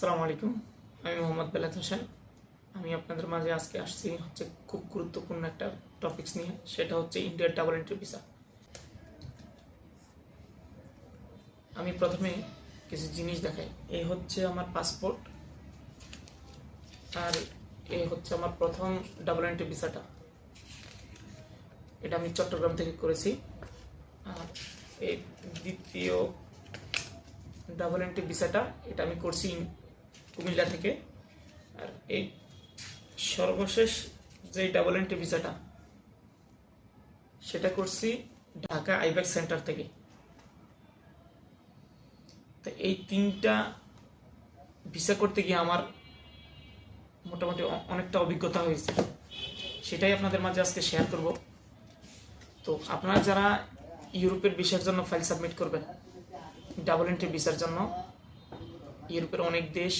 আসসালামু আলাইকুম। আমি মোহাম্মদ বেলাত হোসেন। আমি আপনাদের মাঝে আজকে আসছি হচ্ছে খুব গুরুত্বপূর্ণ একটা টপিকস নিয়ে, সেটা হচ্ছে ইন্ডিয়ার ডাবল এন্ট্রি ভিসা আমি প্রথমে কিছু জিনিস দেখাই। এই হচ্ছে আমার পাসপোর্ট আর এই হচ্ছে আমার প্রথম ডাবল এন্ট্রি ভিসাটা এটা আমি চট্টগ্রাম থেকে করেছি। আর এই দ্বিতীয় ডাবল এন্ট্রি ভিসাটা এটা আমি করছি কুমিল্লা থেকে। আর এই সর্বশেষ যে ডাবল এন্ট্রি ভিসাটা সেটা করছি ঢাকা আইব্যাক সেন্টার থেকে। তো এই তিনটা ভিসা করতে গিয়ে আমার মোটামুটি অনেকটা অভিজ্ঞতা হয়েছে। সেটাই আপনাদের মাঝে আজকে শেয়ার করব। তো আপনারা যারা ইউরোপের ভিসার জন্য ফাইল সাবমিট করবেন ডাবল এন্ট্রি ভিসার জন্য, ইউরোপের অনেক দেশ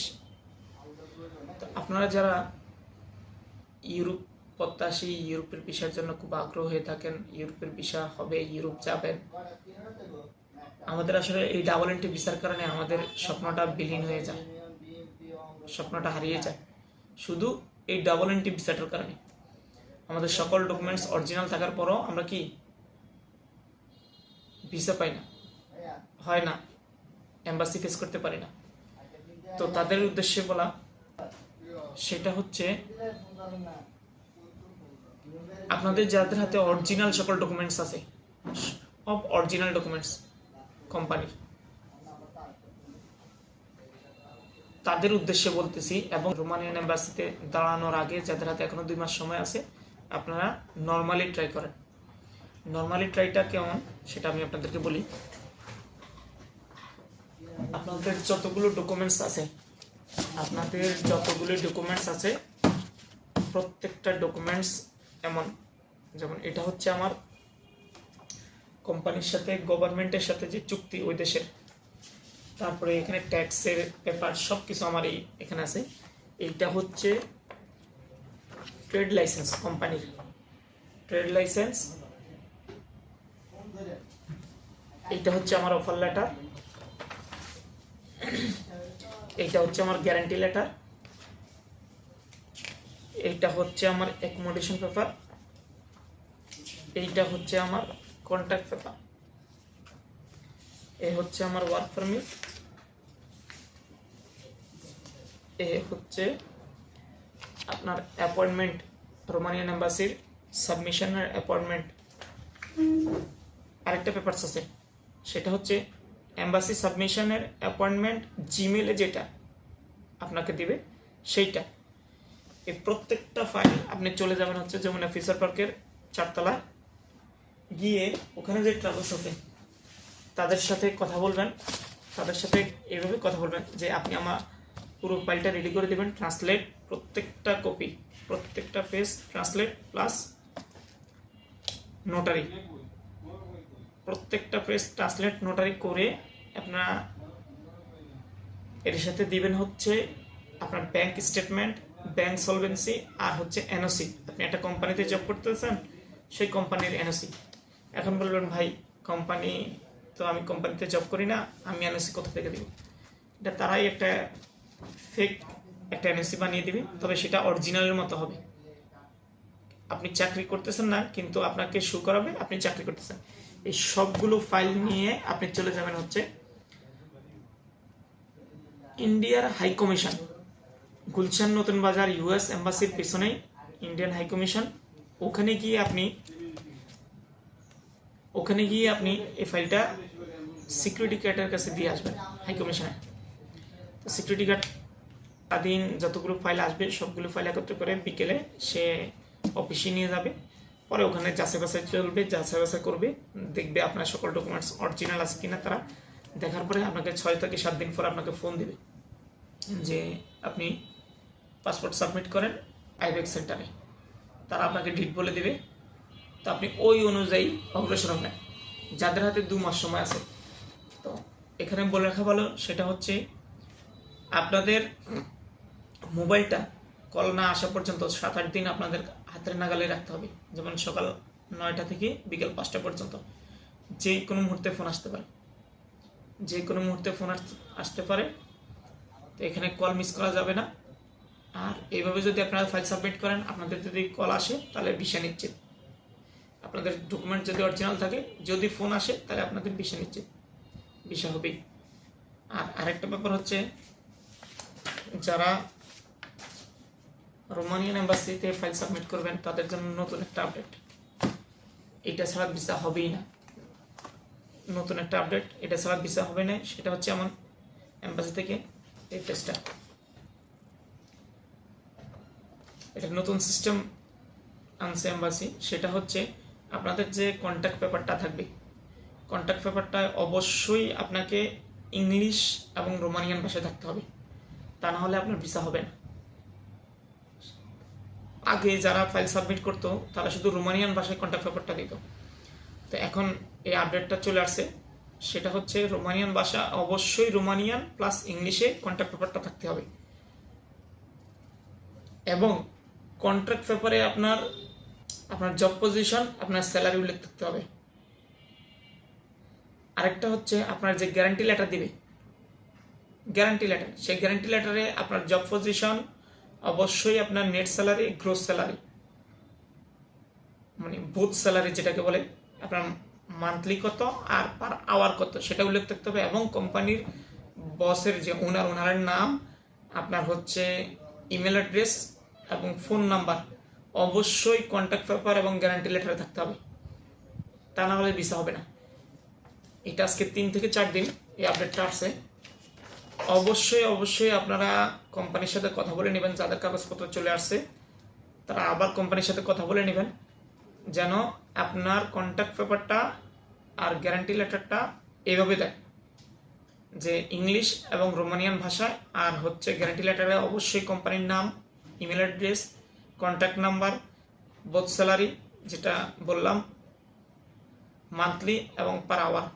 তো আপনারা যারা ইউরোপ প্রত্যাশী, ইউরোপের ভিসার জন্য খুব আগ্রহ হয়ে থাকেন, ইউরোপের ভিসা হবে, ইউরোপ যাবেন, আমাদের আসলে এই ডাবল এন্ট্রি ভিসার কারণে আমাদের স্বপ্নটা বিলীন হয়ে যায়, স্বপ্নটা হারিয়ে যায়। শুধু এই ডাবল এন্ট্রি ভিসাটার কারণে। আমাদের সকল ডকুমেন্টস অরিজিনাল থাকার পরও আমরা কি ভিসা পাই না, হয় না এম্বাসি ফেস করতে পারি না। তো তাদের উদ্দেশ্যে বলা সেটা হচ্ছে আপনাদের যাদের হাতে অরিজিনাল সকল ডকুমেন্টস আছে, সব অরিজিনাল ডকুমেন্টস কোম্পানির তাদের উদ্দেশ্যে বলতেছি, এবং রোমানিয়ান এম্বাসিতে দাঁড়ানোর আগে যাদের হাতে এখনও দুই মাস সময় আছে, আপনারা নর্মালি ট্রাই করেন। নর্মালি ট্রাইটা কেমন, সেটা আমি আপনাদেরকে বলি। আপনাদের যতগুলো ডকুমেন্টস আছে আপনাদের যতগুলি ডকুমেন্টস আছে, প্রত্যেকটা ডকুমেন্টস এমন। যেমন এটা হচ্ছে আমার কোম্পানির সাথে গভর্নমেন্টের সাথে যে চুক্তি ওই দেশের। তারপরে এখানে ট্যাক্সের পেপার সব কিছু আমার এই এখানে আছে। এইটা হচ্ছে ট্রেড লাইসেন্স কোম্পানির ট্রেড লাইসেন্স এইটা হচ্ছে আমার অফার লেটার এইটা হচ্ছে আমার গ্যারান্টি লেটার এইটা হচ্ছে আমার অ্যাকোমোডেশন পেপার এইটা হচ্ছে আমার কন্ট্যাক্ট পেপার এ হচ্ছে আমার ওয়ার্ক পারমিট এ হচ্ছে আপনার অ্যাপয়েন্টমেন্ট রোমানিয়ান এম্বাসির সাবমিশনের অ্যাপয়েন্টমেন্ট আরেকটা পেপারস আছে, সেটা হচ্ছে এম্বাসি সাবমিশনের অ্যাপয়েন্টমেন্ট জিমেলে যেটা আপনাকে দিবে, সেইটা। এই প্রত্যেকটা ফাইল আপনি চলে যাবেন হচ্ছে যেমন অফিসার পার্কের চারতলা গিয়ে ওখানে যে ট্রাভেলস আছে তাদের সাথে কথা বলবেন। তাদের সাথে এইভাবে কথা বলবেন যে আপনি আমার পুরো ফাইলটা রেডি করে দেবেন ট্রান্সলেট প্রত্যেকটা কপি প্রত্যেকটা পেজ ট্রান্সলেট প্লাস নোটারি প্রত্যেকটা পেজ ট্রান্সলেট নোটারি করে আপনারা এর সাথে দিবেন হচ্ছে আপনার ব্যাংক স্টেটমেন্ট ব্যাংক সলভেন্সি আর হচ্ছে এনওসি আপনি একটা কোম্পানিতে জব করতেছেন, সেই কোম্পানির এনওসি এখন বলবেন, ভাই কোম্পানি তো আমি কোম্পানিতে জব করি না, আমি এনওসি কোথা থেকে দিব? এটা তারাই একটা ফেক একটা এনওসি বানিয়ে দিবে, তবে সেটা অরিজিনালের মতো হবে। আপনি চাকরি করতেছেন না, কিন্তু আপনাকে শু করাবে, আপনি চাকরি করতেছেন। এই সবগুলো ফাইল নিয়ে আপনি চলে যাবেন হচ্ছে ইন্ডিয়ার হাই কমিশন, গুলশান নতুন বাজার ইউএস এম্বাসির পেছনেই ইন্ডিয়ান হাই কমিশন। ওখানে গিয়ে আপনি, ওখানে গিয়ে আপনি এই ফাইলটা সিকিউরিটি গার্ডের কাছে দিয়ে আসবেন, হাই কমিশনে। তো সিকিউরিটি গার্ড আদিন যতগুলো ফাইল আসবে, সবগুলো ফাইল একত্র করে বিকেলে সে অফিসে নিয়ে যাবে। পরে ওখানে যাচাই বাছাই চলবে যাচাই বাছাই করবে, দেখবে আপনার সকল ডকুমেন্টস অরিজিনাল আছে কিনা তারা। দেখার পরে আপনাকে ছয় থেকে সাত দিন পর আপনাকে ফোন দেবে যে আপনি পাসপোর্ট সাবমিট করেন আইবেক সেন্টারে। তারা আপনাকে ডিট বলে দেবে। তো আপনি ওই অনুযায়ী অগ্রসর হবেন। যাদের হাতে দু মাস সময় আছে। তো এখানে বলে রাখা ভালো, সেটা হচ্ছে আপনাদের মোবাইলটা কল না আসা পর্যন্ত সাত আট দিন আপনাদের হাতের নাগালে রাখতে হবে, যেমন সকাল নয়টা থেকে বিকেল পাঁচটা পর্যন্ত। যে কোনো মুহূর্তে ফোন আসতে পারে। যে কোনো মুহূর্তে ফোন আসতে পারে। তো এখানে কল মিস করা যাবে না। আর এইভাবে যদি আপনারা ফাইল সাবমিট করেন, আপনাদের যদি কল আসে, তাহলে ভিসা নিশ্চিত। আপনাদের ডকুমেন্ট যদি অরিজিনাল থাকে, যদি ফোন আসে, তাহলে আপনাদের ভিসা নিশ্চিত। ভিসা হবেই। আর আরেকটা ব্যাপার হচ্ছে, যারা রোমানিয়ান এম্বাসিতে ফাইল সাবমিট করবেন, তাদের জন্য নতুন একটা আপডেট। এটা ছাড়া ভিসা হবেই না। নতুন একটা আপডেট, এটা ছাড়া ভিসা হবে না, সেটা হচ্ছে আমার এম্বাসি থেকে এই এটা নতুন সিস্টেম আনছে এম্বাসি, সেটা হচ্ছে আপনাদের যে কন্ট্যাক্ট পেপারটা থাকবে কন্ট্যাক্ট পেপারটা অবশ্যই আপনাকে ইংলিশ এবং রোমানিয়ান ভাষায় থাকতে হবে। তা না হলে আপনার ভিসা হবে না। আগে যারা ফাইল সাবমিট করতো, তারা শুধু রোমানিয়ান ভাষায় কন্ট্যাক্ট পেপারটা দিত তো এখন এই আপডেটটা চলে আসছে। সেটা হচ্ছে রোমানিয়ান ভাষা, অবশ্যই রোমানিয়ান প্লাস ইংলিশে কন্ট্যাক্ট পেপারটা থাকতে হবে। এবং কন্ট্রাক্ট পেপারে আপনার আপনার জব পজিশন আপনার স্যালারি উল্লেখ থাকতে হবে। আরেকটা হচ্ছে আপনার যে গ্যারান্টি লেটার দিবে গ্যারান্টি লেটার সেই গ্যারান্টি লেটারে আপনার জব পজিশন অবশ্যই আপনার নেট স্যালারি গ্রোস স্যালারি মানে বুথ স্যালারি যেটাকে বলে, আপনার মান্থলি কত আর পার আওয়ার কত, সেটা উল্লেখ থাকতে হবে। এবং কোম্পানির বসের যে ওনার ওনারের নাম, আপনার হচ্ছে ইমেল অ্যাড্রেস এবং ফোন নাম্বার অবশ্যই কন্ট্যাক্ট পেপার এবং গ্যারান্টি লেটারে থাকতে হবে। তা না হলে ভিসা হবে না। এটা আজকে তিন থেকে চার দিন এই আপডেটটা আসছে। অবশ্যই অবশ্যই আপনারা কোম্পানির সাথে কথা বলে নেবেন, যাদের কাগজপত্র চলে আসছে, তারা আবার কোম্পানির সাথে কথা বলে নেবেন, যেন আপনার কন্ট্যাক্ট পেপারটা আর গ্যারান্টি লেটারটা এইভাবে দেয়, যে ইংলিশ এবং রোমানিয়ান ভাষায়, আর হচ্ছে গ্যারান্টি লেটারে অবশ্যই কোম্পানির নাম email address contact number both salary যেটা বললাম মান্থলি এবং পার আওয়ার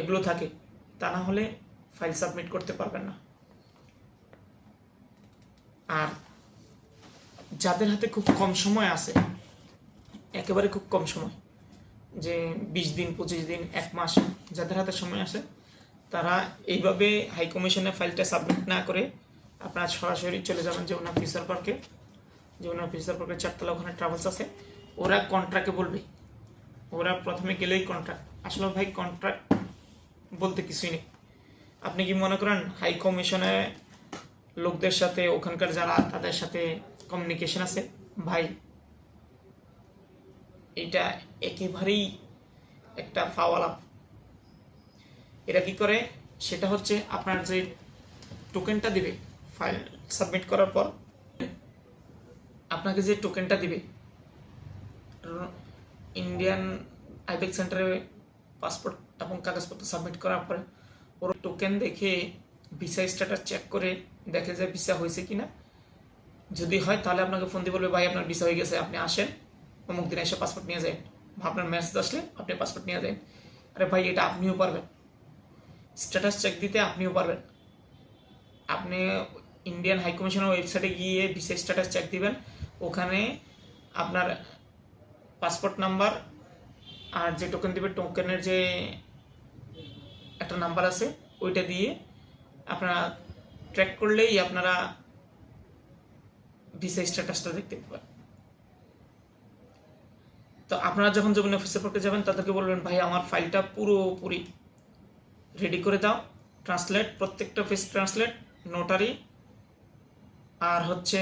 এগুলো থাকে। তা না হলে ফাইল সাবমিট করতে পারবেন না। আর যাদের হাতে খুব কম সময় আছে, একেবারে খুব কম সময়, যে বিশ দিন, পঁচিশ দিন, এক মাস যাদের হাতে সময় আছে, তারা এইভাবে হাই কমিশনে ফাইলটা সাবমিট না করে আপনারা সরাসরি চলে যাবেন যে ওনার ফিসার পার্কে, যে ওনার ফিসার পার্কের চারতলা ওখানে ট্রাভেলস আছে। ওরা কন্ট্রাক্টে বলবে? ওরা প্রথমে গেলেই কন্ট্রাক্ট আসলে ভাই কন্ট্রাক্ট বলতে কিছুই নেই। আপনি কি মনে করেন হাই কমিশনে লোকদের সাথে, ওখানকার যারা, তাদের সাথে কমিউনিকেশন আছে? ভাই এটা একেবারেই একটা ফাওয়ালা এরা কি করে? সেটা হচ্ছে আপনার যে টোকেনটা দিবে ফাইল সাবমিট করার পর, আপনাকে যে টোকেনটা দিবে ইন্ডিয়ান আইবেক সেন্টারে পাসপোর্ট এবং কাগজপত্র সাবমিট করার পরে ওর টোকেন দেখে ভিসা স্ট্যাটাস চেক করে দেখে যে ভিসা হয়েছে কি না যদি হয়, তাহলে আপনাকে ফোন দিয়ে বলবে, ভাই, আপনার ভিসা হয়ে গেছে, আপনি আসেন। অমুক দিনে এসে পাসপোর্ট নিয়ে যান আপনার মেসেজ আসলে আপনি পাসপোর্ট নিয়ে যান আরে ভাই, এটা আপনিও পারবেন। স্ট্যাটাস চেক দিতে আপনিও পারবেন। আপনি ইন্ডিয়ান হাই কমিশনের ওয়েবসাইটে গিয়ে ভিসা স্ট্যাটাস চেক দিবেন। ওখানে আপনার পাসপোর্ট নাম্বার আর যে টোকেন দিবে টোকেনের যে একটা নাম্বার আছে, ওইটা দিয়ে আপনারা ট্র্যাক করলেই আপনারা ভিসা স্ট্যাটাসটা দেখতে পাবেন। তো আপনারা যখন যখন অফিসের পক্ষে যাবেন, তাদেরকে বলবেন, ভাই, আমার ফাইলটা পুরোপুরি রেডি করে দাও। ট্রান্সলেট প্রত্যেকটা ফেস ট্রান্সলেট নোটারি আর হচ্ছে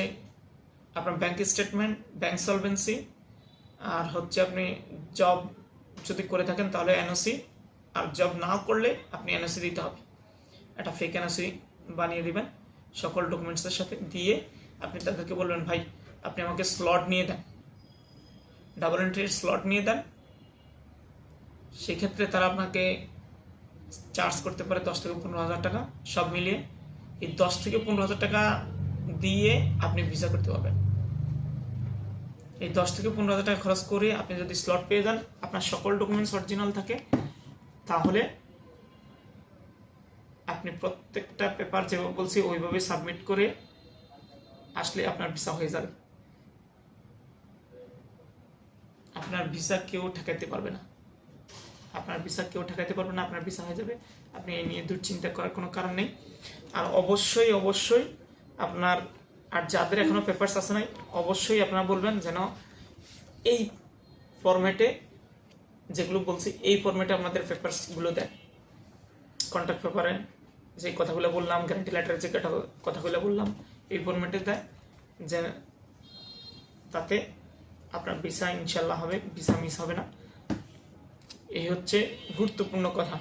আপনার ব্যাংক স্টেটমেন্ট ব্যাংক সলভেন্সি আর হচ্ছে আপনি জব যদি করে থাকেন, তাহলে এনওসি আর জব না করলে আপনি এনওসি দিতে হবে। একটা ফেক এনওসি বানিয়ে দিবেন, সকল ডকুমেন্টসের সাথে দিয়ে আপনি তাদেরকে বলবেন, ভাই, আপনি আমাকে স্লট নিয়ে দেন। ডাবল এন্ট্রির স্লট নিয়ে দেন। সেক্ষেত্রে তারা আপনাকে চার্জ করতে পারে দশ থেকে পনেরো হাজার টাকা, সব মিলিয়ে। এই দশ থেকে পনেরো হাজার টাকা দিয়ে আপনি ভিসা করতে পারবেন। এই দশ থেকে পনেরো হাজার টাকা খরচ করে আপনি যদি স্লট পেয়ে যান, আপনার সকল ডকুমেন্টস অরিজিনাল থাকে তাহলে আপনি প্রত্যেকটা পেপার যেভাবে বলছি, ওইভাবে সাবমিট করে আসলে আপনার ভিসা হয়ে যাবে। আপনার ভিসা কেউ ঠেকাইতে পারবে না। আপনার ভিসা কেউ ঠেকাতে পারবে না, আপনার ভিসা হয়ে যাবে। আপনি এই নিয়ে দুশ্চিন্তা করার কোনো কারণ নেই। আর অবশ্যই অবশ্যই আপনার, আর যাদের এখনও পেপারস আছে নাই, অবশ্যই আপনারা বলবেন যেন এই ফরম্যাটে যেগুলো বলছি, এই ফরম্যাটে আপনাদের পেপারসগুলো দেয়। কন্ট্যাক্ট পেপারে যে কথাগুলো বললাম গ্যারান্টি লেটারের যে কথাগুলো বললাম, এই ফরম্যাটে দেয়। যে তাতে আপনার ভিসা ইনশাল্লাহ হবে ভিসা মিস হবে না। এই হচ্ছে গুরুত্বপূর্ণ কথা।